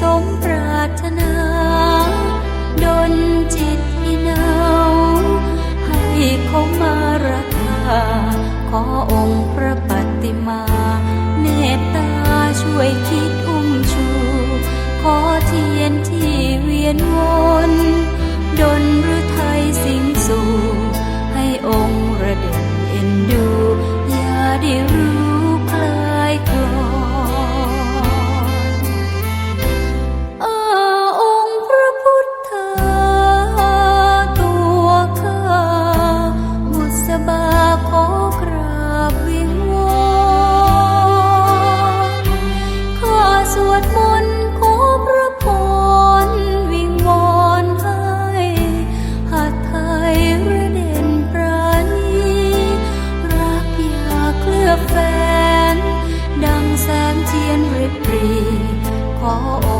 สมปรารถนา ดนจิตที่หนาวให้ขามารักาขอองค์พระปฏิมา เมตตาช่วยคิดอุ้มชู ขอเทียนที่เวียนวนดนหรือไทยสิงสู่ ให้องค์ระเด็นดูยาได้อ ขอ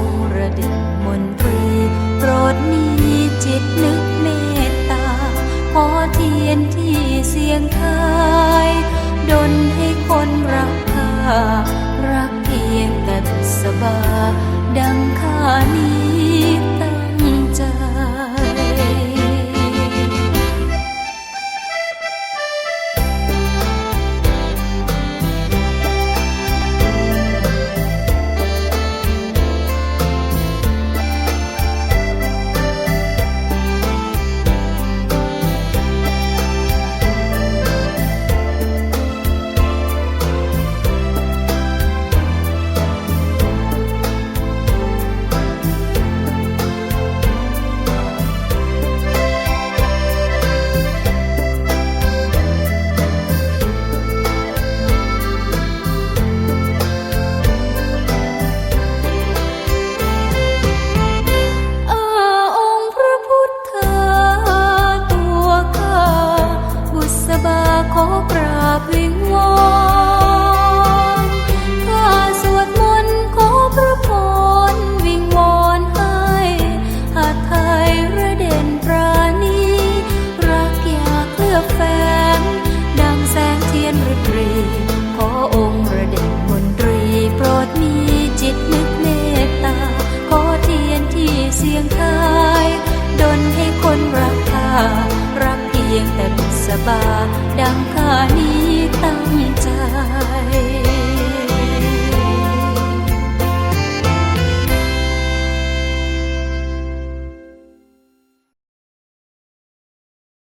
ากเลือกแฟนดังแสงเทียนริบรีขอองค์ระเด่นมนตรีโปรดมีจิตนึกเมตตา ขอเทียนที่เสียงทายดนให้คนรักข้ารักเพียงแต่บุษบาดังข้านี้